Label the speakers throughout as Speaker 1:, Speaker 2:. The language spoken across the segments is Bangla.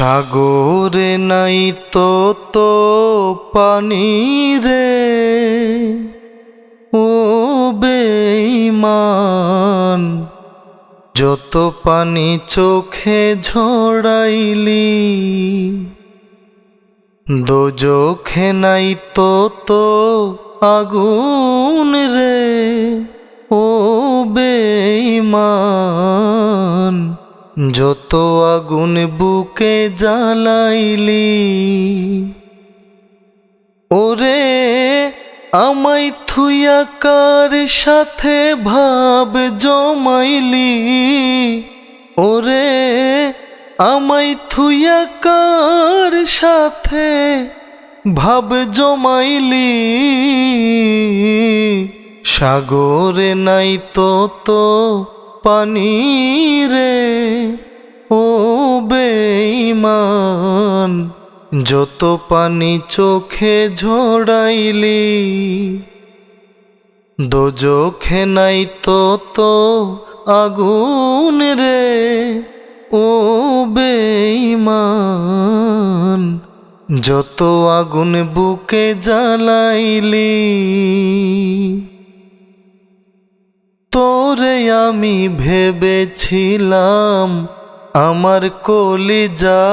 Speaker 1: সাগরে নাই তো তো পানি রে। ও বেঈমান, যত পানি চোখে ঝড়াইলি দোজখে নাই তো তো আগুন রে। ও বেঈমান যত আগুন বুকে জ্বালাইলি, ওরে আমায় থুইয়া কার সাথে ভাব জমাইলি? ওরে আমায় থুইয়া কার সাথে ভাব জমাইলি? সাগরে নাই তো তো পানি রে ও বেঈমান, যত পানি চোখে ঝড়াইলি, দোজখে নাই তো তো আগুন রে, ও বেঈমান, যত আগুন বুকে জ্বালাইলি। তোরে আমি ভেবেছিলাম আমার কলিজা।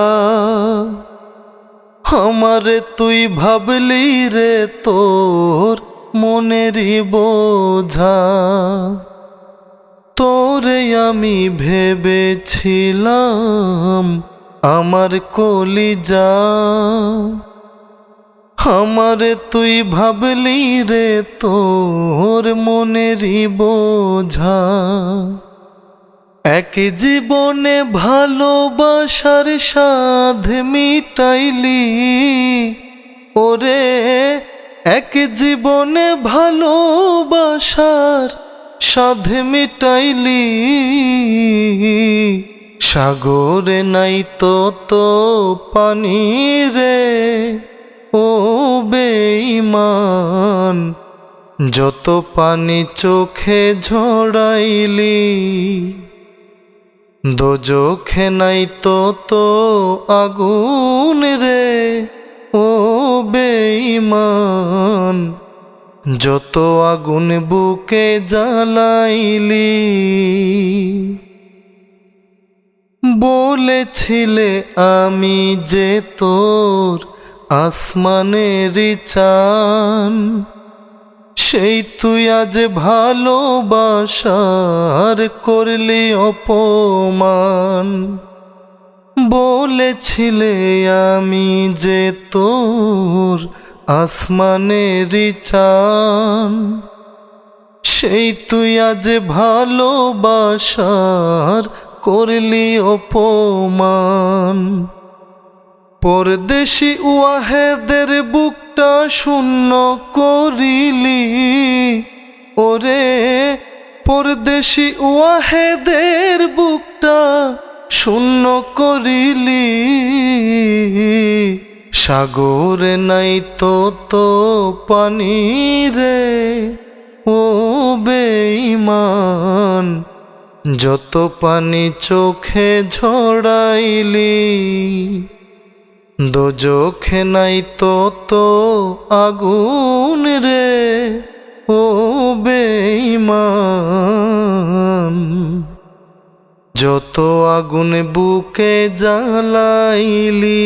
Speaker 1: আমারে তুই ভাবলি রে তোর মনেরই বোঝা। তোরে আমি ভেবেছিলাম আমার কলিজা। আমারে তুই ভাবলি রে তোর মনেরই বোঝা। এক জীবনে ভালোবাসার সাধ মিটাইলি। ওরে, এক জীবনে ভালোবাসার সাধ মিটাইলি। সাগরে নাই তো তো পানি রে। বেঈমান যত পানি চোখে ঝড়াইলি দোজখে নাই তো তো আগুন রে, ও বেঈমান। যত আগুন বুকে জ্বালাইলি, বলেছিলে আমি যে তোর আসমানের চান। সেই তুই আজ ভালোবাসার করলি অপমান। বলেছিলে আমি যে তোর আসমানের চান সেই তুই আজ ভালোবাসার করলি অপমান। পরদেশি ওয়াহেদের বুকটা শূন্য করিলি। ওরে, পরদেশি ওয়াহেদের বুকটা শূন্য করিলি। সাগরে নাই তো তো পানি রে, ও বেঈমান। যত পানি চোখে ঝড়াইলি দোজখে নাই তো তো আগুন রে ও বেইমান যত আগুন বুকে জ্বালাইলি